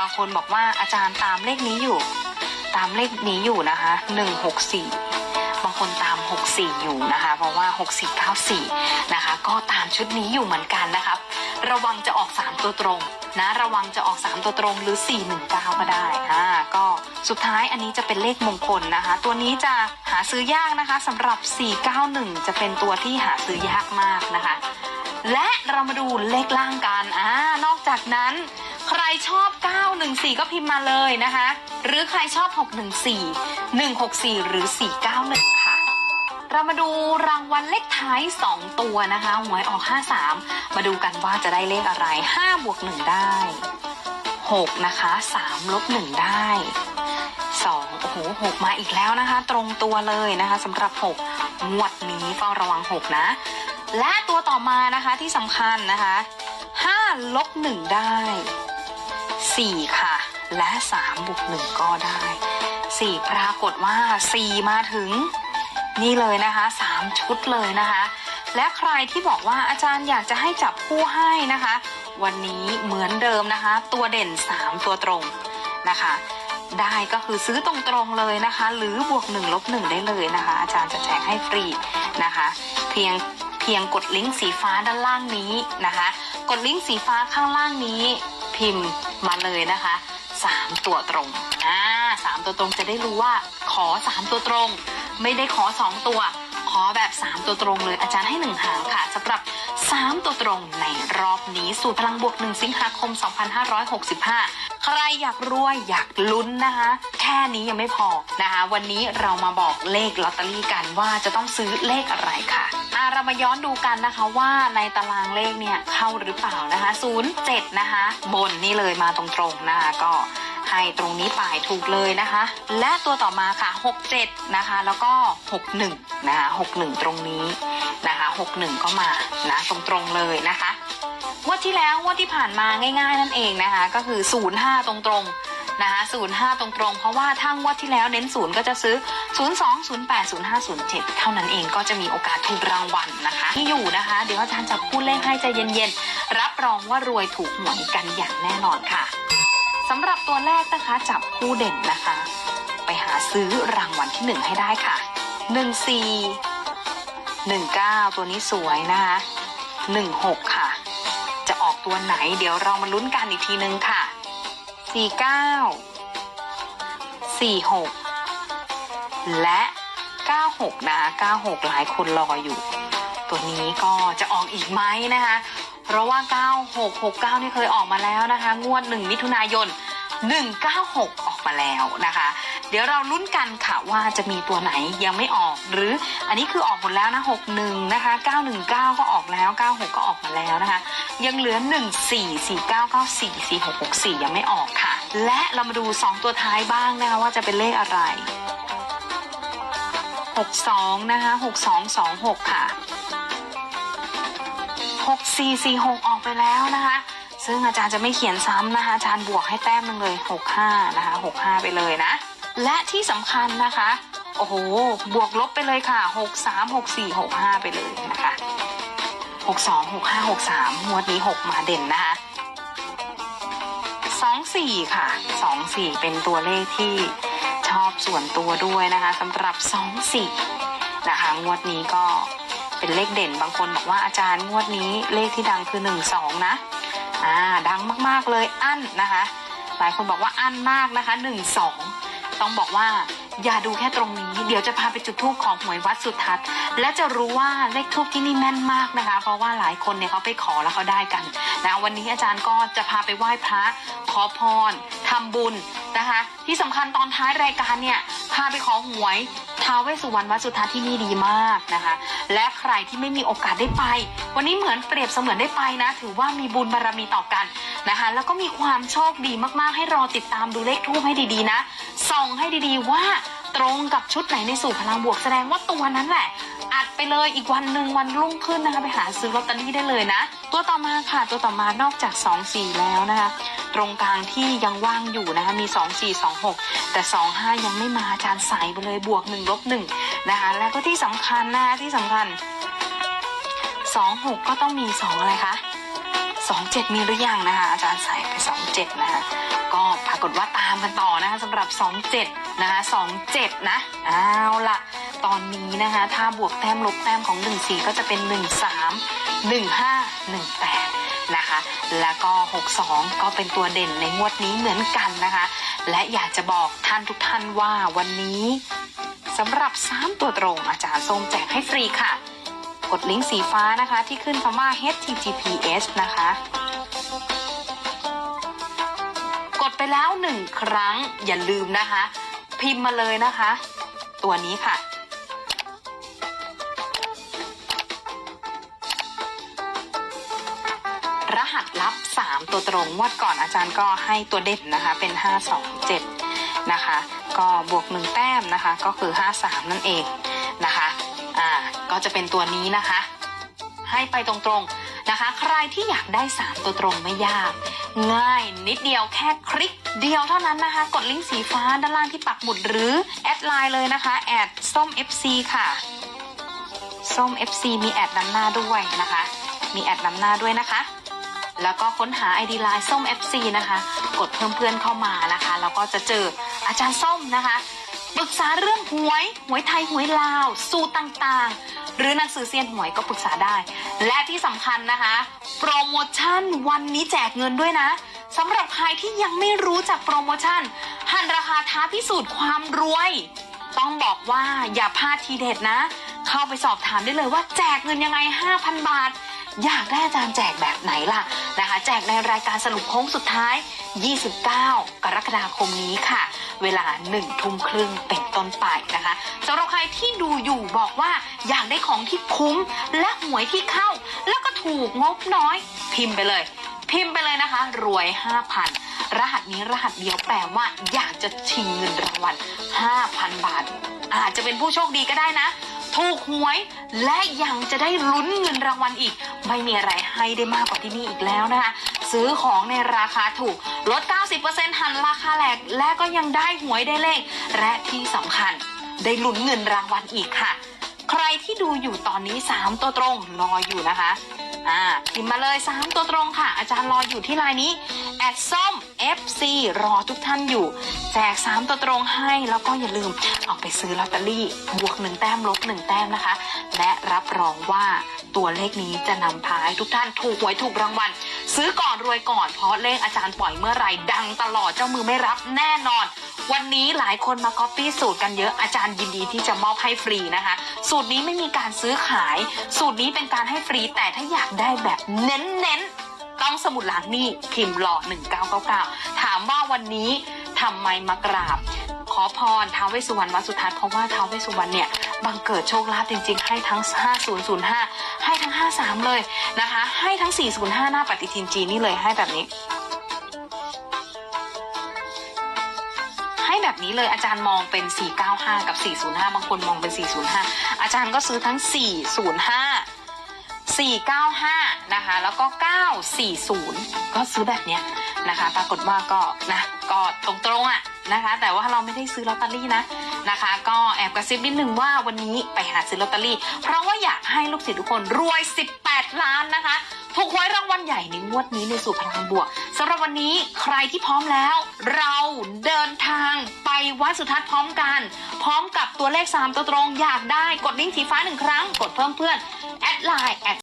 บางคนบอกว่าอาจารย์ตามเลขนี้อยู่ ตามเลขนี้อยู่นะคะหนึ่งหกสี่บางคนตาม 64 อยู่นะคะ เพราะว่า 6494 นะคะ ก็ตามชุดนี้อยู่เหมือนกันนะครับ ระวังจะออก 3 ตัวตรงนะระวังจะออก 3 ตัวตรงหรือ 419 ก็ได้อ่าก็สุดท้ายอันนี้จะเป็นเลขมงคลนะคะ ตัวนี้จะหาซื้อยากนะคะสำหรับ 491 จะเป็นตัวที่หาซื้อยากมากนะคะ และเรามาดูเลขล่างกันอ่านอกจากนั้น ใครชอบ 914 ก็พิมพ์มาเลยนะคะ หรือใครชอบ 614 164 หรือ 491 ค่ะ เรามาดูรางวัลเลขท้าย 2 ตัวนะคะหวยออก 53 มาดูกันว่าจะได้เลขอะไร 5 บวก 1 ได้ 6 นะคะ 3 ลบ 1 ได้2โอ้โห6มาอีกแล้วนะคะ ตรงตัวเลยนะคะสำหรับ 6 งวดนี้เฝ้าระวัง 6 นะ และตัวต่อมานะคะที่สำคัญนะคะ5ลบ1ได้ 4 ค่ะ และ 3 บวก 1 ก็ได้ 4 ปรากฏว่า 4 มาถึง นี่เลยนะคะสามชุดเลยนะคะ และใครที่บอกว่าอาจารย์อยากจะให้จับคู่ให้นะคะ วันนี้เหมือนเดิมนะคะ ตัวเด่น 3 ตัวตรงนะคะ ได้ก็คือซื้อตรงๆเลยนะคะ หรือบวก1ลบ1ได้เลยนะคะ อาจารย์จะแจกให้ฟรีนะคะ เพียงเพียงกดลิงก์สีฟ้าด้านล่างนี้นะคะ กดลิงก์สีฟ้าข้างล่างนี้ พิมพ์มาเลยนะคะสามตัวตรงอ่าสามตัวตรงจะได้รู้ว่าขอสามตัวตรง ไม่ได้ขอสองตัว ขอแบบ 3 ตัวตรงเลยอาจารย์ให้ 1 หางค่ะสำหรับ 3 ตัวตรงในรอบนี้ สูตรพลังบวก 1 สิงหาคม 2565 ใครอยากรวยอยากลุ้นนะคะ แค่นี้ยังไม่พอนะคะ วันนี้เรามาบอกเลขลอตเตอรี่กันว่าจะต้องซื้อเลขอะไรค่ะอะเรามาย้อนดูกันนะคะว่าในตารางเลขเนี่ยเข้าหรือเปล่านะคะ 07 นะคะ บนนี่เลยมาตรงๆนะคะก็ ให้ตรงนี้ปายถูกเลยนะคะ และตัวต่อมาค่ะ 67 นะคะ แล้วก็ 61 นะคะ 61 ตรงนี้นะคะ 61 ก็มานะตรงๆเลยนะคะงวดที่แล้วงวดที่ผ่านมาง่าย ๆ นั่นเองนะคะ ก็คือ 05 ตรงๆนะคะ05 ตรงๆ เพราะว่าถ้งวดที่แล้วเน้นศูนย์ก็จะซื้อ 02 08 05 07 เท่านั้นเองก็จะมีโอกาสถูกรางวัลนะคะ ที่อยู่นะคะ เดี๋ยวอาจารย์จับคู่เลขให้ใจเย็นๆ รับรองว่ารวยถูกหวยกันอย่างแน่นอนค่ะ สำหรับตัวแรกนะคะ จับคู่เด่นนะคะ ไปหาซื้อรางวัลที่หนึ่งให้ได้ค่ะหนึ่งสี่หนึ่งเก้าตัวนี้สวยนะคะหนึ่งหกค่ะ จะออกตัวไหนเดี๋ยวเรามาลุ้นกันอีกทีนึงค่ะสี่เก้าสี่หกและเก้าหกนะคะเก้าหกหลายคนรออยู่ ตัวนี้ก็จะออกอีกไหมนะคะ เพราะว่า 9669 นี่เคยออกมาแล้วนะคะ งวด 1 มิถุนายน 196 ออกมาแล้วนะคะ เดี๋ยวเราลุ้นกันค่ะว่าจะมีตัวไหนยังไม่ออก หรืออันนี้คือออกหมดแล้วนะ 61 นะคะ 919 ก็ออกแล้ว 96 ก็ออกมาแล้วนะคะ ยังเหลือ 14 4994 4664 ยังไม่ออกค่ะ และเรามาดู 2 ตัวท้ายบ้างนะคะว่าจะเป็นเลขอะไร 62 นะคะ 6226 ค่ะ 6446 ออกไปแล้วนะคะ ซึ่งอาจารย์จะไม่เขียนซ้ำนะคะ อาจารย์บวกให้แต้มหนึงเลย 65 นะคะ 65 ไปเลยนะ และที่สำคัญนะคะ โอ้โห บวกลบไปเลยค่ะ 63 64 65 ไปเลยนะคะ 62 65 63งวดนี้ 6 มาเด่นนะคะ24 ค่ะ 24 เป็นตัวเลขที่ชอบส่วนตัวด้วยนะคะสำหรับ 24 นะคะ งวดนี้ก็ เป็นเลขเด่นบางคนบอกว่าอาจารย์งวดนี้เลขที่ดังคือ 1 2 นะอ่าดังมากๆเลยอั้นนะคะ หลายคนบอกว่าอั้นมากนะคะ 1 2 ต้องบอกว่าอย่าดูแค่ตรงนี้ เดี๋ยวจะพาไปจุดทูปของหวยวัดสุทัศน์ และจะรู้ว่าเลขทูปที่นี่แม่นมากนะคะ เพราะว่าหลายคนเนี่ยเขาไปขอแล้วเขาได้กันนะวันนี้อาจารย์ก็จะพาไปไหว้พระ ขอพรทำบุญนะคะ ที่สำคัญตอนท้ายรายการเนี่ยพาไปขอหวย ท้าวเวสสุวรรณวัดสุทัศน์ที่นี่ดีมากนะคะ และใครที่ไม่มีโอกาสได้ไป วันนี้เหมือนเปรียบเสมือนได้ไปนะ ถือว่ามีบุญบารมีต่อกันนะคะ แล้วก็มีความโชคดีมากๆ ให้รอติดตามดูเลขทูปให้ดีๆนะ ส่องให้ดีๆว่าตรงกับชุดไหนในสู่พลังบวกแสดงว่าตัวนั้นแหละ อัดไปเลยอีกวันหนึ่งวันรุ่งขึ้นนะคะ ไปหาซื้อลอตเตอรี่ได้เลยนะ ตัวต่อมาค่ะตัวต่อมานอกจาก2 4แล้วนะคะ ตรงกลางที่ยังว่างอยู่นะคะมี 2 4 2 6 แต่ 2 5 ยังไม่มาอาจารย์ใส่ไปเลยบวก1ลบ1นะคะแล้วก็ที่สำคัญนะคะที่สำคัญ 2 6 ก็ต้องมี 2 อะไรคะ27 มีหรือยังนะคะอาจารย์ใส่ไป 27 นะคะก็ปรากฏว่าตามกันต่อนะคะสำหรับ 27 นะคะ 27 นะเอาละตอนนี้นะคะ ถ้าบวกแต้มลบแต้มของ 14 ก็จะเป็น 13 15 18 นะคะ แล้วก็ 62 ก็เป็นตัวเด่นในงวดนี้เหมือนกันนะคะ และอยากจะบอกท่านทุกท่านว่าวันนี้สำหรับ 3 ตัวตรงอาจารย์ส้มแจกให้ฟรีค่ะ กดลิงก์สีฟ้านะคะที่ขึ้นคำว่า https นะคะ กดไปแล้วหนึ่งครั้งอย่าลืมนะคะ พิมพ์มาเลยนะคะ ตัวนี้ค่ะ รหัสลับ 3 ตัวตรงงวดก่อนอาจารย์ก็ให้ตัวเด่นนะคะเป็น 527 นะคะ ก็บวก 1 แต้มนะคะ ก็คือ 53 นั่นเองนะคะอ่าก็จะเป็นตัวนี้นะคะ ให้ไปตรงๆนะคะ ใครที่อยากได้ 3 ตัวตรงไม่ยาก ง่ายนิดเดียวแค่คลิกเดียวเท่านั้นนะคะ กดลิงก์สีฟ้าด้านล่างที่ปักหมุดหรือ แอดไลน์เลยนะคะแอดส้ม FC ค่ะส้ม FC มีแอดนำหน้าด้วยนะคะ มีแอดนำหน้าด้วยนะคะ แล้วก็ค้นหา ID ไลน์ส้ม FC นะคะ กดเพิ่มเพื่อนเข้ามานะคะ แล้วก็จะเจออาจารย์ส้มนะคะปรึกษาเรื่องหวย หวยไทย หวยลาว สูตรต่างๆ หรือหนังสือเซียนหวยก็ปรึกษาได้ และที่สำคัญนะคะ โปรโมชั่นวันนี้แจกเงินด้วยนะสำหรับใครที่ยังไม่รู้จักโปรโมชั่น หันราคาท้าพิสูจน์ความรวย ต้องบอกว่าอย่าพลาดทีเด็ดนะ เข้าไปสอบถามได้เลยว่าแจกเงินยังไง 5,000 บาท อยากได้อาจารย์แจกแบบไหนล่ะนะคะ แจกในรายการสรุปโค้งสุดท้าย 29 กรกฎาคมนี้ค่ะ เวลา1ทุ่มครึ่งเป็นต้นไปนะคะสำหรับใครที่ดูอยู่บอกว่าอยากได้ของที่คุ้มและหวยที่เข้า แล้วก็ถูกงบน้อยพิมพ์ไปเลย พิมพ์ไปเลยนะคะ รวย 5,000 รหัสนี้รหัสเดียวแปลว่าอยากจะชิงเงินรางวัล5,000 บาท อาจจะเป็นผู้โชคดีก็ได้นะ ถูกหวย และยังจะได้ลุ้นเงินรางวัลอีก ไม่มีอะไรให้ได้มากกว่าที่นี่อีกแล้วนะคะซื้อของในราคาถูกลด 90%หันราคาแหลกและก็ยังได้หวยได้เลข และที่สำคัญ ได้ลุ้นเงินรางวัลอีกค่ะ ใครที่ดูอยู่ตอนนี้ 3 ตัวตรงรออยู่นะคะอ่าพิมพ์มาเลย 3 ตัวตรงค่ะ อาจารย์รออยู่ที่ไลน์นี้ แอดส้ม FC รอทุกท่านอยู่ แจก 3 ตัวตรงให้แล้วก็อย่าลืมเอาไปซื้อลอตเตอรี่บวก 1 แต้มลบ 1 แต้มนะคะ และรับรองว่าตัวเลขนี้จะนำพาให้ทุกท่านถูกหวยถูกรางวัล ซื้อก่อนรวยก่อนเพราะเลขอาจารย์ปล่อยเมื่อไหร่ดังตลอดเจ้ามือไม่รับแน่นอน วันนี้หลายคนมาก๊อปปี้สูตรกันเยอะอาจารย์ยินดีที่จะมอบให้ฟรีนะคะ สูตรนี้ไม่มีการซื้อขาย สูตรนี้เป็นการให้ฟรีแต่ถ้าอยากได้แบบเน้นๆ องสมุดหลังนี่พิมพ์หล่อ1999 ถามว่าวันนี้ทำไมมากราบ ขอพรท้าวเวสสุวรรณวัดสุทัศน์เพราะว่าท้าวเวสสุวรรณเนี่ยบังเกิดโชคลาภจริงๆ ให้ทั้ง 5005 ให้ทั้ง 53 เลยนะคะ ให้ทั้ง 405 หน้าปฏิทินจีนนี่เลยให้แบบนี้ให้แบบนี้เลยอาจารย์มองเป็น 495 กับ 405 บางคนมองเป็น 405 อาจารย์ก็ซื้อทั้ง 405 495 นะคะ แล้วก็ 940 ก็ซื้อแบบเนี้ยนะคะ ปรากฏว่าก็นะก็ตรงๆอะนะคะ แต่ว่าเราไม่ได้ซื้อลอตเตอรี่นะนะคะ ก็แอบกระซิบนิดนึงว่าวันนี้ไปหาซื้อลอตเตอรี่ เพราะว่าอยากให้ลูกศิษย์ทุกคนรวย 18 ล้านนะคะถูกหวยรางวัลใหญ่ในงวดนี้ในสู่พลังบวกสำหรับวันนี้ใครที่พร้อมแล้ว เราเดินทางไปวัดสุทัศน์พร้อมกัน พร้อมกับตัวเลข 3 ตัวตรงอยากได้กดลิงก์สีฟ้าหนึ่งครั้ง กดเพิ่มเพื่อน แอดไลน์แอด